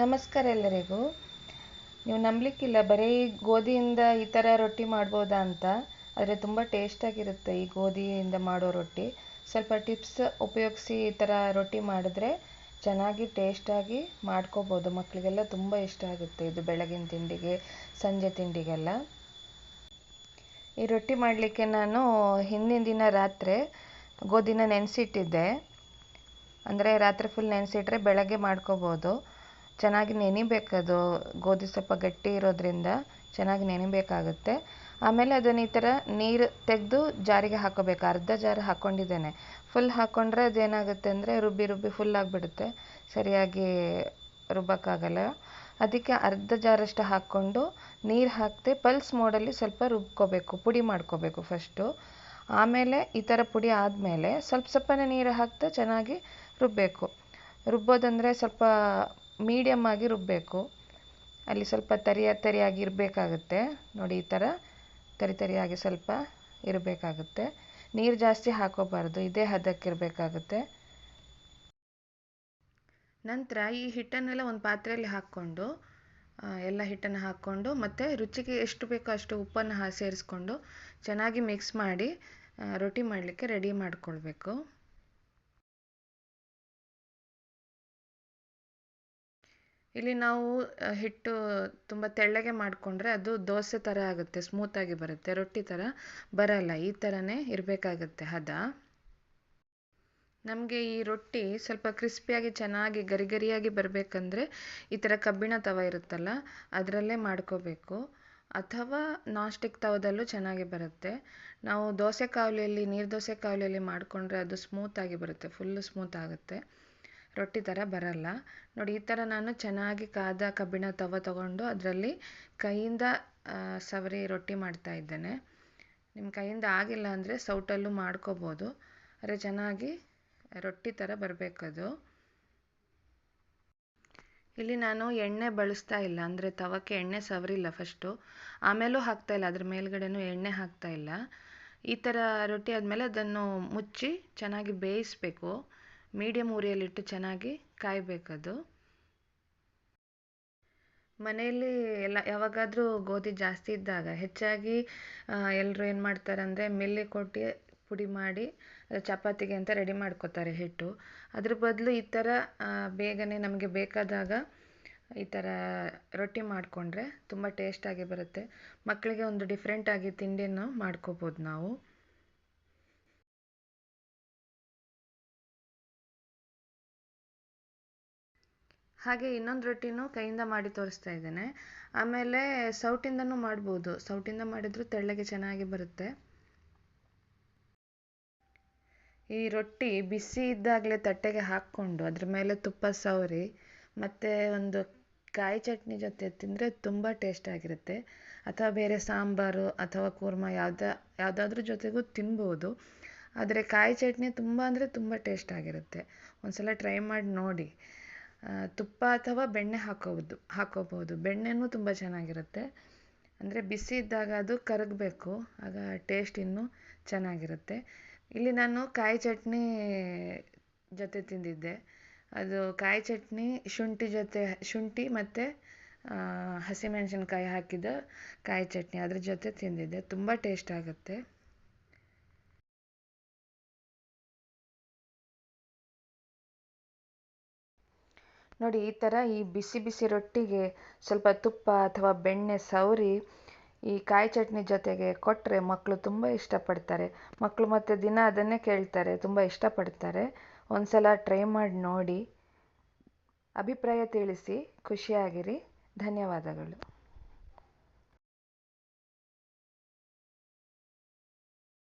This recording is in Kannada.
ನಮಸ್ಕಾರ ಎಲ್ಲರಿಗೂ. ನೀವು ನಂಬಲಿಕ್ಕಿಲ್ಲ, ಬರೀ ಗೋಧಿಯಿಂದ ಈ ಥರ ರೊಟ್ಟಿ ಮಾಡ್ಬೋದಾ ಅಂತ, ಆದರೆ ತುಂಬ ಟೇಸ್ಟಾಗಿರುತ್ತೆ ಈ ಗೋಧಿಯಿಂದ ಮಾಡೋ ರೊಟ್ಟಿ. ಸ್ವಲ್ಪ ಟಿಪ್ಸ್ ಉಪಯೋಗಿಸಿ ಈ ಥರ ರೊಟ್ಟಿ ಮಾಡಿದ್ರೆ ಚೆನ್ನಾಗಿ ಟೇಸ್ಟಾಗಿ ಮಾಡ್ಕೋಬೋದು. ಮಕ್ಕಳಿಗೆಲ್ಲ ತುಂಬ ಇಷ್ಟ ಆಗುತ್ತೆ ಇದು ಬೆಳಗಿನ ತಿಂಡಿಗೆ, ಸಂಜೆ ತಿಂಡಿಗೆಲ್ಲ. ಈ ರೊಟ್ಟಿ ಮಾಡಲಿಕ್ಕೆ ನಾನು ಹಿಂದಿನ ದಿನ ರಾತ್ರಿ ಗೋಧಿನ ನೆನೆಸಿಟ್ಟಿದ್ದೆ. ಅಂದರೆ ರಾತ್ರಿ ಫುಲ್ ನೆನೆಸಿಟ್ರೆ ಬೆಳಗ್ಗೆ ಮಾಡ್ಕೋಬೋದು. ಚೆನ್ನಾಗಿ ನೆನಿಬೇಕದು ಗೋಧಿ ಸ್ವಲ್ಪ ಗಟ್ಟಿ ಇರೋದ್ರಿಂದ ಚೆನ್ನಾಗಿ ನೆನಿಬೇಕಾಗುತ್ತೆ. ಆಮೇಲೆ ಅದನ್ನು ಈ ಥರ ನೀರು ತೆಗೆದು ಜಾರಿಗೆ ಹಾಕೋಬೇಕು. ಅರ್ಧ ಜಾರು ಹಾಕ್ಕೊಂಡಿದ್ದೇನೆ ಫುಲ್ ಹಾಕ್ಕೊಂಡ್ರೆ ಅದೇನಾಗುತ್ತೆ ಅಂದರೆ ರುಬ್ಬಿ ರುಬ್ಬಿ ಫುಲ್ ಆಗಿಬಿಡುತ್ತೆ. ಸರಿಯಾಗಿ ರುಬ್ಬೋಕ್ಕಾಗಲ್ಲ. ಅದಕ್ಕೆ ಅರ್ಧ ಜಾರಷ್ಟು ಹಾಕ್ಕೊಂಡು ನೀರು ಹಾಕ್ತೆ ಪಲ್ಸ್ ಮೋಡಲ್ಲಿ ಸ್ವಲ್ಪ ರುಬ್ಕೋಬೇಕು. ಪುಡಿ ಮಾಡ್ಕೋಬೇಕು ಫಸ್ಟು ಆಮೇಲೆ ಈ ಥರ ಪುಡಿ ಆದಮೇಲೆ ಸ್ವಲ್ಪ ಸ್ವಲ್ಪನೇ ನೀರು ಹಾಕ್ತಾ ಚೆನ್ನಾಗಿ ರುಬ್ಬಬೇಕು ರುಬ್ಬೋದಂದರೆ ಸ್ವಲ್ಪ ಮೀಡಿಯಮ್ ಆಗಿ ರುಬ್ಬಬೇಕು ಅಲ್ಲಿ ಸ್ವಲ್ಪ ತರಿಯ, ತರಿಯಾಗಿ ಇರಬೇಕಾಗುತ್ತೆ. ನೋಡಿ, ಈ ಥರ ತರಿ, ತರಿಯಾಗಿ ಸ್ವಲ್ಪ ಇರಬೇಕಾಗುತ್ತೆ. ನೀರು ಜಾಸ್ತಿ ಹಾಕೋಬಾರ್ದು. ಇದೇ ಹದಕ್ಕಿರಬೇಕಾಗುತ್ತೆ ನಂತರ ಈ ಹಿಟ್ಟನ್ನೆಲ್ಲ ಒಂದು ಪಾತ್ರೆಯಲ್ಲಿ ಹಾಕ್ಕೊಂಡು ಎಲ್ಲ ಹಿಟ್ಟನ್ನು ಹಾಕ್ಕೊಂಡು, ಮತ್ತು ರುಚಿಗೆ ಎಷ್ಟು ಬೇಕೋ ಅಷ್ಟು ಉಪ್ಪನ್ನು ಸೇರಿಸ್ಕೊಂಡು ಚೆನ್ನಾಗಿ ಮಿಕ್ಸ್ ಮಾಡಿ ರೊಟ್ಟಿ ಮಾಡಲಿಕ್ಕೆ ರೆಡಿ ಮಾಡಿಕೊಳ್ಬೇಕು. ಇಲ್ಲಿ ನಾವು ಹಿಟ್ಟು ತುಂಬ ತೆಳ್ಳಗೆ ಮಾಡಿಕೊಂಡ್ರೆ ಅದು ದೋಸೆ ಥರ ಆಗುತ್ತೆ ಸ್ಮೂತಾಗಿ ಬರುತ್ತೆ, ರೊಟ್ಟಿ ಥರ ಬರಲ್ಲ, ಈ ಥರನೇ ಇರಬೇಕಾಗತ್ತೆ ಹದ. ನಮಗೆ ಈ ರೊಟ್ಟಿ ಸ್ವಲ್ಪ ಕ್ರಿಸ್ಪಿಯಾಗಿ ಚೆನ್ನಾಗಿ ಗರಿ ಗರಿಯಾಗಿ ಬರಬೇಕಂದ್ರೆ ಈ ಥರ ಕಬ್ಬಿಣ ತವ ಇರುತ್ತಲ್ಲ, ಅದರಲ್ಲೇ ಮಾಡ್ಕೋಬೇಕು. ಅಥವಾ ನಾಸ್ಟಿಕ್ ಸ್ಟಿಕ್ ತವದಲ್ಲೂ ಚೆನ್ನಾಗಿ ಬರುತ್ತೆ. ನಾವು ದೋಸೆ ಕಾವಲಿಯಲ್ಲಿ ನೀರು ದೋಸೆ ಕಾವಲಿಯಲ್ಲಿ ಮಾಡಿಕೊಂಡ್ರೆ ಅದು ಸ್ಮೂತಾಗಿ ಬರುತ್ತೆ ಫುಲ್ಲು ಸ್ಮೂತ್ ಆಗುತ್ತೆ. ರೊಟ್ಟಿ ಥರ ಬರಲ್ಲ. ನೋಡಿ, ಈ ಥರ ನಾನು ಚೆನ್ನಾಗಿ ಕಾದ ಕಬ್ಬಿಣ ತವ ತಗೊಂಡು ಅದರಲ್ಲಿ ಕೈಯಿಂದ ಸವರಿ ರೊಟ್ಟಿ ಮಾಡ್ತಾ ಇದ್ದೇನೆ. ನಿಮ್ಮ ಕೈಯಿಂದ ಆಗಿಲ್ಲ ಅಂದರೆ ಸೌಟಲ್ಲೂ ಮಾಡ್ಕೋಬೋದು. ಆದರೆ ಚೆನ್ನಾಗಿ ರೊಟ್ಟಿ ಥರ ಬರಬೇಕದು ಇಲ್ಲಿ ನಾನು ಎಣ್ಣೆ ಬಳಸ್ತಾ ಇಲ್ಲ. ಅಂದರೆ ತವಕ್ಕೆ ಎಣ್ಣೆ ಸವರಿಲ್ಲ ಫಸ್ಟು ಆಮೇಲೂ ಹಾಕ್ತಾ ಇಲ್ಲ. ಅದ್ರ ಮೇಲ್ಗಡೆನೂ ಎಣ್ಣೆ ಹಾಕ್ತಾ ಇಲ್ಲ. ಈ ಥರ ರೊಟ್ಟಿ ಆದಮೇಲೆ ಅದನ್ನು ಮುಚ್ಚಿ ಚೆನ್ನಾಗಿ ಬೇಯಿಸಬೇಕು. ಮೀಡಿಯಮ್ ಉರಿಯಲ್ಲಿಟ್ಟು ಚೆನ್ನಾಗಿ ಕಾಯಬೇಕದು. ಮನೆಯಲ್ಲಿ ಎಲ್ಲ ಯಾವಾಗಾದರೂ ಗೋಧಿ ಜಾಸ್ತಿ ಇದ್ದಾಗ ಹೆಚ್ಚಾಗಿ ಎಲ್ಲರೂ ಏನು ಮಾಡ್ತಾರೆ ಅಂದರೆ ಮಿಲ್ಲಿಗೆ ಕೊಟ್ಟು ಪುಡಿ ಮಾಡಿ ಚಪಾತಿಗೆ ಅಂತ ರೆಡಿ ಮಾಡ್ಕೋತಾರೆ ಹಿಟ್ಟು. ಅದ್ರ ಬದಲು ಈ ಥರ ಬೇಗನೆ ನಮಗೆ ಬೇಕಾದಾಗ ಈ ಥರ ರೊಟ್ಟಿ ಮಾಡಿಕೊಂಡ್ರೆ ತುಂಬ ಟೇಸ್ಟಾಗಿ ಬರುತ್ತೆ. ಮಕ್ಕಳಿಗೆ ಒಂದು ಡಿಫ್ರೆಂಟಾಗಿ ತಿಂಡಿಯನ್ನು ಮಾಡ್ಕೋಬೋದು ನಾವು. ಹಾಗೆ ಇನ್ನೊಂದು ರೊಟ್ಟಿನೂ ಕೈಯಿಂದ ಮಾಡಿ ತೋರಿಸ್ತಾ ಇದ್ದೇನೆ. ಆಮೇಲೆ ಸೌಟಿಂದನೂ ಮಾಡ್ಬೋದು. ಸೌಟಿಂದ ಮಾಡಿದರೂ ತೆಳ್ಳಗೆ ಚೆನ್ನಾಗಿ ಬರುತ್ತೆ. ಈ ರೊಟ್ಟಿ ಬಿಸಿ ಇದ್ದಾಗಲೇ ತಟ್ಟೆಗೆ ಹಾಕ್ಕೊಂಡು ಅದ್ರ ಮೇಲೆ ತುಪ್ಪ ಸವರಿ ಮತ್ತು ಒಂದು ಕಾಯಿ ಚಟ್ನಿ ಜೊತೆ ತಿಂದರೆ ತುಂಬ ಟೇಸ್ಟಾಗಿರುತ್ತೆ ಅಥವಾ ಬೇರೆ ಸಾಂಬಾರು ಅಥವಾ ಕೂರ್ಮ ಯಾವ್ದು, ಯಾವುದಾದ್ರೂ ಜೊತೆಗೂ ತಿನ್ಬೋದು. ಆದರೆ ಕಾಯಿ ಚಟ್ನಿ ತುಂಬ ಅಂದರೆ ತುಂಬ ಟೇಸ್ಟಾಗಿರುತ್ತೆ ಒಂದು ಸಲ ಟ್ರೈ ಮಾಡಿ ನೋಡಿ. ತುಪ್ಪ ಅಥವಾ ಬೆಣ್ಣೆ ಹಾಕೋಬೋದು ಹಾಕೋಬೋದು ಬೆಣ್ಣೆನೂ ತುಂಬ ಚೆನ್ನಾಗಿರುತ್ತೆ. ಅಂದರೆ ಬಿಸಿ ಇದ್ದಾಗ ಅದು ಕರಗಬೇಕು, ಆಗ ಟೇಸ್ಟ್ ಇನ್ನೂ ಚೆನ್ನಾಗಿರುತ್ತೆ. ಇಲ್ಲಿ ನಾನು ಕಾಯಿ ಚಟ್ನಿ ಜೊತೆ ತಿಂದಿದ್ದೆ. ಅದು ಕಾಯಿ ಚಟ್ನಿ, ಶುಂಠಿ ಜೊತೆ, ಶುಂಠಿ ಮತ್ತು ಹಸಿಮೆಣಸಿನ್ಕಾಯಿ ಹಾಕಿದ ಕಾಯಿ ಚಟ್ನಿ ಅದ್ರ ಜೊತೆ ತಿಂದಿದ್ದೆ. ತುಂಬ ಟೇಸ್ಟ್ ಆಗುತ್ತೆ. ನೋಡಿ, ಈ ಥರ ಈ ಬಿಸಿ ಬಿಸಿ ರೊಟ್ಟಿಗೆ ಸ್ವಲ್ಪ ತುಪ್ಪ ಅಥವಾ ಬೆಣ್ಣೆ ಸವರಿ ಈ ಕಾಯಿ ಚಟ್ನಿ ಜೊತೆಗೆ ಕೊಟ್ಟರೆ ಮಕ್ಕಳು ತುಂಬ ಇಷ್ಟಪಡ್ತಾರೆ. ಮಕ್ಕಳು ಮತ್ತು ದಿನ ಅದನ್ನೇ ಕೇಳ್ತಾರೆ, ತುಂಬ ಇಷ್ಟಪಡ್ತಾರೆ. ಒಂದು ಸಲ ಟ್ರೈ ಮಾಡಿ ನೋಡಿ. ಅಭಿಪ್ರಾಯ ತಿಳಿಸಿ, ಖುಷಿಯಾಗಿರಿ. ಧನ್ಯವಾದಗಳು.